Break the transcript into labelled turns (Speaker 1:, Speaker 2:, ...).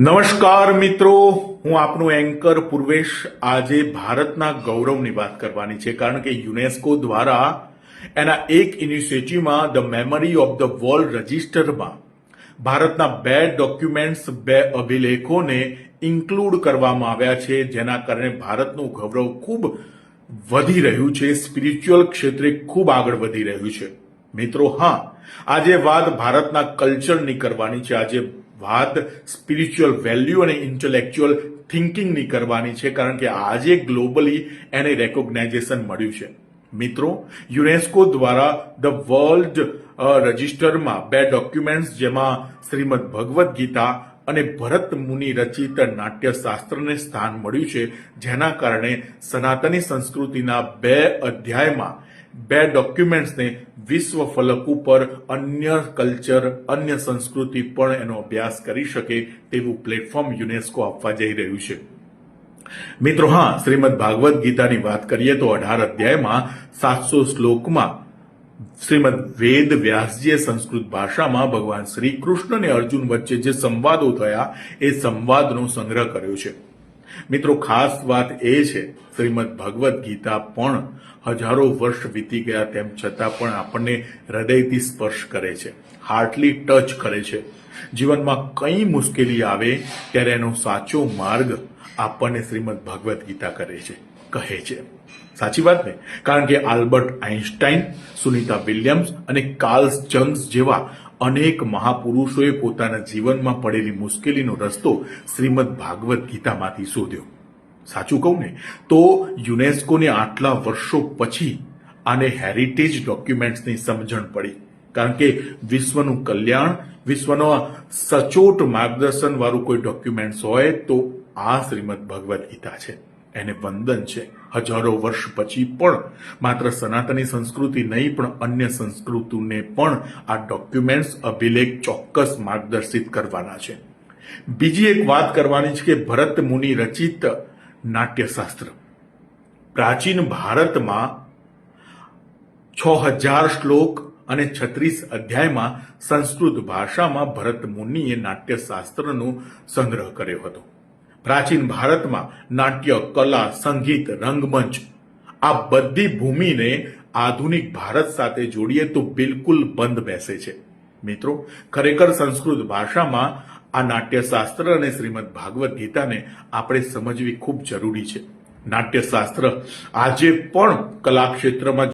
Speaker 1: નમસ્કાર મિત્રો. હું આપનું એન્કર પૂર્વેશ. આજે ભારતના ગૌરવની વાત કરવાની છે, કારણ કે યુનેસ્કો દ્વારા એના એક ઇનિશિયેટિવમાં the memory of the world રજિસ્ટરમાં ભારતના બે ડોક્યુમેન્ટ્સ બે અભિલેખોને ઇન્ક્લુડ કરવામાં આવ્યા છે, જેના કારણે ભારતનું ગૌરવ ખૂબ વધી રહ્યું છે સ્પિરિચ્યુઅલ ક્ષેત્રે ખૂબ આગળ વધી રહ્યું છે. મિત્રો, હા, આજે વાત ભારતના કલ્ચરની કરવાની છે. આજે વાત સ્પિરિચ્યુઅલ વેલ્યુ અને ઇન્ટેલેક્ચ્યુઅલ થિંકિંગની કરવાની છે, કારણ કે આજે ગ્લોબલી એને રેકોગ્નાઇઝેશન મળ્યું છે. મિત્રો યુનેસ્કો દ્વારા ધ વર્લ્ડ રજિસ્ટરમાં બે ડોક્યુમેન્ટ્સ જેમાં શ્રીમદ ભગવદ્ ગીતા અને ભરત મુનિ રચિત નાટ્યશાસ્ત્રને સ્થાન મળ્યું છે, જેના કારણે સનાતની સંસ્કૃતિના બે અધ્યાયમાં બે ડોક્યુમેન્ટ્સને વિશ્વ ફલક ઉપર અન્ય કલ્ચર, અન્ય સંસ્કૃતિ પણ એનો અભ્યાસ કરી શકે તેવું પ્લેટફોર્મ યુનેસ્કો આપવા જઈ રહ્યું છે. મિત્રો, હા, શ્રીમદ ભાગવત ગીતાની વાત કરીએ તો અઢાર અધ્યાયમાં સાતસો શ્લોકમાં શ્રીમદ વેદ વ્યાસજીએ સંસ્કૃત ભાષામાં ભગવાન શ્રી કૃષ્ણ અને અર્જુન વચ્ચે જે સંવાદો થયા, એ સંવાદનો સંગ્રહ કર્યો છે. મિત્રો, ખાસ વાત એ છે, શ્રીમદ ભગવદ્ ગીતા પણ હજારો વર્ષ વીતી ગયા તેમ છતાં પણ આપણને હૃદયથી સ્પર્શ કરે છે હાર્ટલી ટચ કરે છે. જીવનમાં કઈ મુશ્કેલી આવે ત્યારે એનો સાચો માર્ગ આપણને શ્રીમદ ભગવદ્ ગીતા કરે છે, કહે છે. સાચી વાત ને? કારણ કે આલ્બર્ટ આઇન્સ્ટાઇન સુનિતા વિલિયમ્સ અને કાર્લ જંગ્સ જેવા અનેક મહાપુરુષોએ પોતાના જીવનમાં પડેલી મુશ્કેલીનો રસ્તો શ્રીમદ ભાગવત ગીતામાંથી શોધ્યો. સાચું કહું ને, તો યુનેસ્કોને આટલા વર્ષો પછી આને હેરિટેજ ડોક્યુમેન્ટ્સની સમજણ પડી. કારણ કે વિશ્વનું કલ્યાણ, વિશ્વનો સચોટ માર્ગદર્શન વાળું કોઈ ડોક્યુમેન્ટ્સ હોય તો આ શ્રીમદ ભગવદ્ ગીતા છે. એને વંદન છે. હજારો વર્ષ પછી પણ માત્ર સનાતની સંસ્કૃતિ નહીં, પણ અન્ય સંસ્કૃતિને પણ આ ડોક્યુમેન્ટ્સ અભિલેખ ચોક્કસ માર્ગદર્શિત કરવાના છે. બીજી એક વાત કરવાની છે કે ભરત મુનિ રચિત નાટ્યશાસ્ત્ર. પ્રાચીન ભારતમાં છ હજાર શ્લોક અને છત્રીસ અધ્યાયમાં સંસ્કૃત ભાષામાં ભરત મુનિએ નાટ્યશાસ્ત્રનો સંગ્રહ કર્યો હતો. પ્રાચીન ભારતમાં નાટ્ય, કલા, સંગીત, રંગમંચ આ બધી ભૂમિને આધુનિક ભારત સાથે જોડીએ તો બિલકુલ બંધ બેસે છે. મિત્રો, ખરેખર સંસ્કૃત ભાષામાં આ નાટ્યશાસ્ત્ર અને શ્રીમદ ભાગવત ગીતાને આપણે સમજવી ખૂબ જરૂરી છે. નાટ્યશાસ્ત્ર આજે પણ કલા ક્ષેત્રમાં